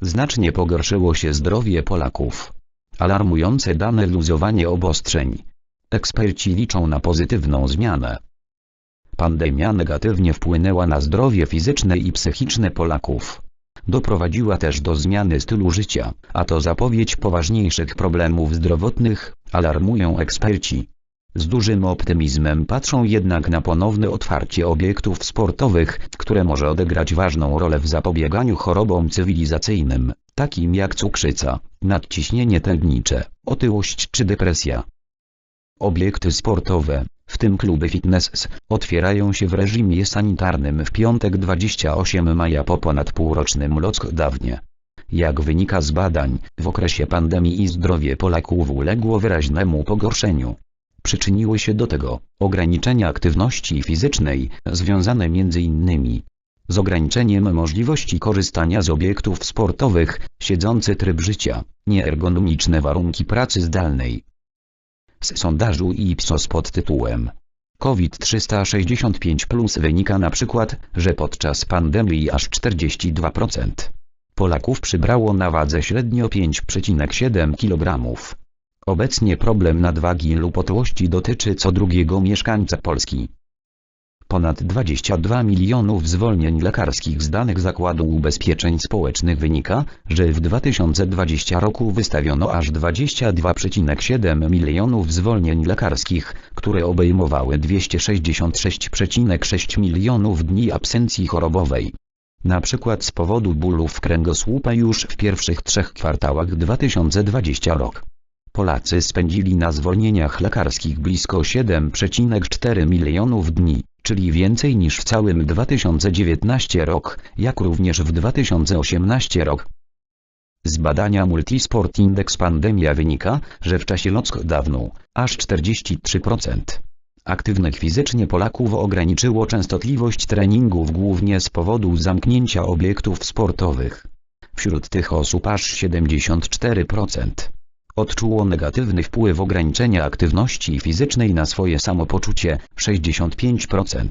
Znacznie pogorszyło się zdrowie Polaków. Alarmujące dane luzowanie obostrzeń. Eksperci liczą na pozytywną zmianę. Pandemia negatywnie wpłynęła na zdrowie fizyczne i psychiczne Polaków. Doprowadziła też do zmiany stylu życia, a to zapowiedź poważniejszych problemów zdrowotnych, alarmują eksperci. Z dużym optymizmem patrzą jednak na ponowne otwarcie obiektów sportowych, które może odegrać ważną rolę w zapobieganiu chorobom cywilizacyjnym, takim jak cukrzyca, nadciśnienie tętnicze, otyłość czy depresja. Obiekty sportowe, w tym kluby fitness, otwierają się w reżimie sanitarnym w piątek 28 maja po ponad półrocznym lockdownie. Jak wynika z badań, w okresie pandemii i zdrowie Polaków uległo wyraźnemu pogorszeniu. Przyczyniły się do tego ograniczenia aktywności fizycznej, związane m.in. z ograniczeniem możliwości korzystania z obiektów sportowych, siedzący tryb życia, nieergonomiczne warunki pracy zdalnej. Z sondażu Ipsos pod tytułem COVID-365 Plus wynika na przykład, że podczas pandemii aż 42% Polaków przybrało na wadze średnio 5,7 kg. Obecnie problem nadwagi lub otyłości dotyczy co drugiego mieszkańca Polski. Ponad 22 milionów zwolnień lekarskich z danych Zakładu Ubezpieczeń Społecznych wynika, że w 2020 roku wystawiono aż 22,7 milionów zwolnień lekarskich, które obejmowały 266,6 milionów dni absencji chorobowej. Na przykład z powodu bólów kręgosłupa już w pierwszych trzech kwartałach 2020 rok. Polacy spędzili na zwolnieniach lekarskich blisko 7,4 milionów dni, czyli więcej niż w całym 2019 rok, jak również w 2018 rok. Z badania Multisport Index Pandemia wynika, że w czasie lockdownu aż 43% aktywnych fizycznie Polaków ograniczyło częstotliwość treningów głównie z powodu zamknięcia obiektów sportowych. Wśród tych osób aż 74% odczuło negatywny wpływ ograniczenia aktywności fizycznej na swoje samopoczucie 65%,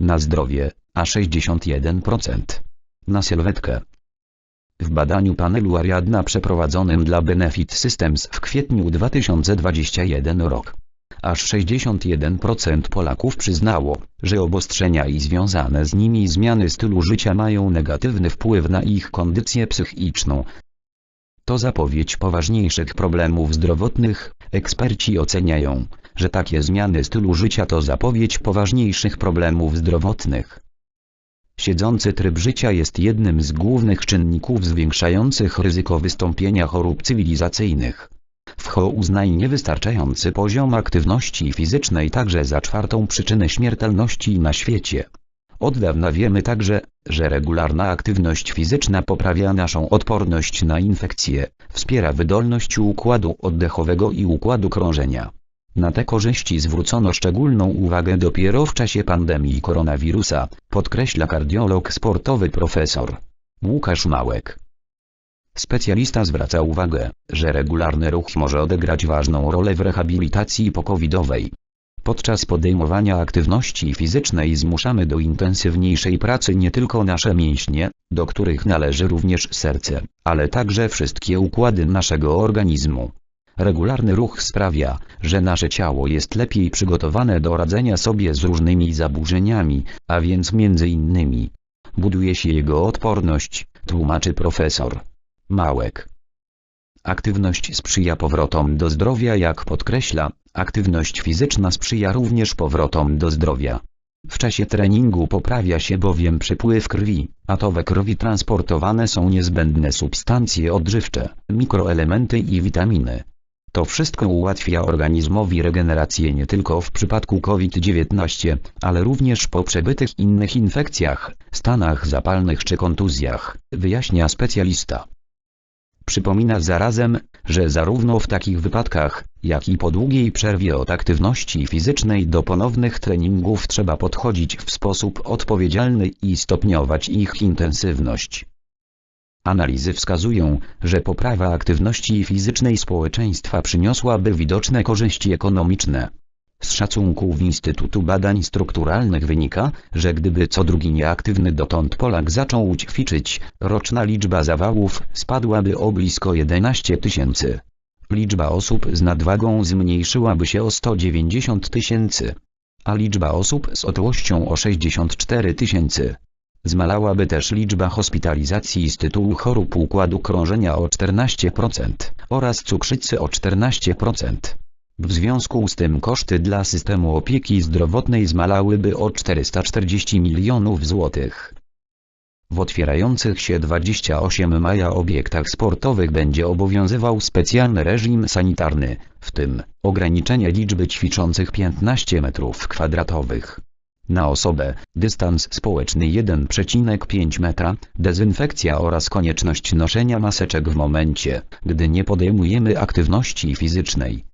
na zdrowie a 61%, na sylwetkę. W badaniu panelu Ariadna przeprowadzonym dla Benefit Systems w kwietniu 2021 rok aż 61% Polaków przyznało, że obostrzenia i związane z nimi zmiany stylu życia mają negatywny wpływ na ich kondycję psychiczną. To zapowiedź poważniejszych problemów zdrowotnych, eksperci oceniają, że takie zmiany stylu życia to zapowiedź poważniejszych problemów zdrowotnych. Siedzący tryb życia jest jednym z głównych czynników zwiększających ryzyko wystąpienia chorób cywilizacyjnych. WHO uznaje niewystarczający poziom aktywności fizycznej także za czwartą przyczynę śmiertelności na świecie. Od dawna wiemy także, że regularna aktywność fizyczna poprawia naszą odporność na infekcje, wspiera wydolność układu oddechowego i układu krążenia. Na te korzyści zwrócono szczególną uwagę dopiero w czasie pandemii koronawirusa, podkreśla kardiolog sportowy profesor Łukasz Małek. Specjalista zwraca uwagę, że regularny ruch może odegrać ważną rolę w rehabilitacji pokowidowej. Podczas podejmowania aktywności fizycznej zmuszamy do intensywniejszej pracy nie tylko nasze mięśnie, do których należy również serce, ale także wszystkie układy naszego organizmu. Regularny ruch sprawia, że nasze ciało jest lepiej przygotowane do radzenia sobie z różnymi zaburzeniami, a więc między innymi buduje się jego odporność, tłumaczy profesor. Małek. Aktywność sprzyja powrotom do zdrowia jak podkreśla, aktywność fizyczna sprzyja również powrotom do zdrowia. W czasie treningu poprawia się bowiem przypływ krwi, a to we krwi transportowane są niezbędne substancje odżywcze, mikroelementy i witaminy. To wszystko ułatwia organizmowi regenerację nie tylko w przypadku COVID-19, ale również po przebytych innych infekcjach, stanach zapalnych czy kontuzjach, wyjaśnia specjalista. Przypomina zarazem, że zarówno w takich wypadkach, jak i po długiej przerwie od aktywności fizycznej do ponownych treningów trzeba podchodzić w sposób odpowiedzialny i stopniować ich intensywność. Analizy wskazują, że poprawa aktywności fizycznej społeczeństwa przyniosłaby widoczne korzyści ekonomiczne. Z szacunków Instytutu Badań Strukturalnych wynika, że gdyby co drugi nieaktywny dotąd Polak zaczął ćwiczyć, roczna liczba zawałów spadłaby o blisko 11 tysięcy. Liczba osób z nadwagą zmniejszyłaby się o 190 tysięcy, a liczba osób z otyłością o 64 tysięcy. Zmalałaby też liczba hospitalizacji z tytułu chorób układu krążenia o 14% oraz cukrzycy o 14%. W związku z tym koszty dla systemu opieki zdrowotnej zmalałyby o 440 milionów złotych. W otwierających się 28 maja obiektach sportowych będzie obowiązywał specjalny reżim sanitarny, w tym ograniczenie liczby ćwiczących 15 m2. Na osobę, dystans społeczny 1,5 metra, dezynfekcja oraz konieczność noszenia maseczek w momencie, gdy nie podejmujemy aktywności fizycznej.